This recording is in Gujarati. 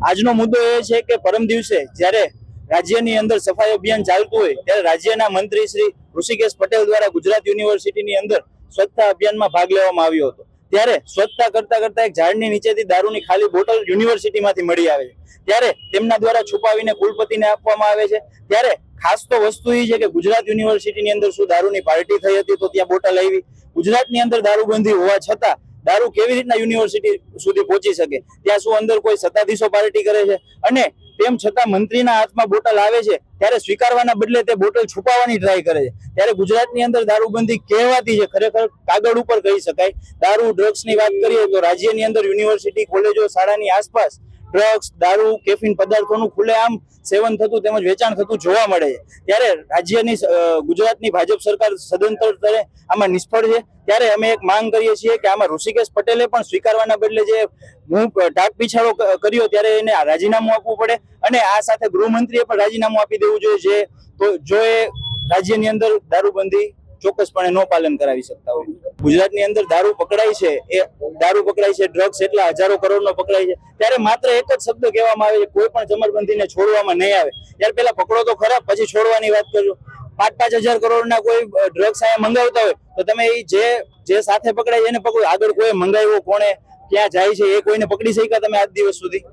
આજનો મુદ્દો એ છે કે પરમ દિવસે જ્યારે રાજ્યની અંદર સફાઈ અભિયાન ચાલતું હોય, ત્યારે રાજ્યના મંત્રી શ્રી ઋષિકેશ પટેલ દ્વારા ગુજરાત યુનિવર્સિટીની અંદર સ્વચ્છતા અભિયાનમાં ભાગ લેવામાં આવ્યો હતો. ત્યારે સ્વચ્છતા કરતા કરતા એક ઝાડની નીચેથી દારૂની ખાલી બોટલ યુનિવર્સિટીમાંથી મળી આવે છે. ત્યારે તેમના દ્વારા છુપાવીને કુલપતિને આપવામાં આવે છે. ત્યારે ખાસ તો વસ્તુ એ છે કે ગુજરાત યુનિવર્સિટીની અંદર શું દારૂની પાર્ટી થઈ હતી તો ત્યાં બોટલ આવી. ગુજરાતની અંદર દારૂબંધી હોવા છતાં દારૂ કેવી રીતના યુનિવર્સિટી સુધી પહોંચી શકે? ત્યાં શું અંદર કોઈ સત્તાધીશો પાર્ટી કરે છે? અને તેમ છતાં મંત્રીના હાથમાં બોટલ આવે છે, ત્યારે સ્વીકારવાના બદલે તે બોટલ છુપાવવાની ટ્રાય કરે છે. ત્યારે ગુજરાતની અંદર દારૂબંધી કહેવાતી છે, ખરેખર કાગળ ઉપર કહી શકાય. દારૂ ડ્રગ્સની વાત કરીએ તો રાજ્યની અંદર યુનિવર્સિટી કોલેજો શાળાની આસપાસ ડ્રગ્સ દારૂ કેફીન પદાર્થોનું ખુલ્લેઆમ સેવન થતું તેમજ વેચાણ થતું જોવા મળે છે. ત્યારે રાજ્યની ગુજરાતની ભાજપ સરકાર સદંતર સ્તરે આમાં નિષ્ફળ છે. ત્યારે અમે એક માંગ કરીએ છીએ કે આમાં ઋષિકેશ પટેલે પણ સ્વીકારવાના બદલે જે હું ટાક પીછાડો કર્યો ત્યારે એને રાજીનામું આપવું પડે અને આ સાથે ગૃહમંત્રીએ પણ રાજીનામું આપી દેવું જોઈએ. જે, તો, જો એ રાજ્યની અંદર દારૂબંધી ચોક્કસપણે નો પાલન કરાવી શકતા હોય. ગુજરાતની અંદર દારૂ પકડાય છે, એ દારૂ પકડાય છે ડ્રગ્સ એટલા હજારો કરોડનો પકડાય છે, ત્યારે માત્ર એક જ શબ્દ કહેવામાં આવે છે, કોઈ પણ જમરબંધીને છોડવામાં નહીં આવે. ત્યારે પેલા પકડો તો ખરા, પછી છોડવાની વાત કરજો. પાંચ પાંચ હજાર કરોડના કોઈ ડ્રગ્સ અહીંયા મંગાવતા હોય, તો તમે એ જે જે સાથે પકડાય એને પકડો. આગળ કોઈ મંગાવ્યો કોણે, ક્યાં જાય છે, એ કોઈને પકડી શક્યા તમે આજ દિવસ સુધી?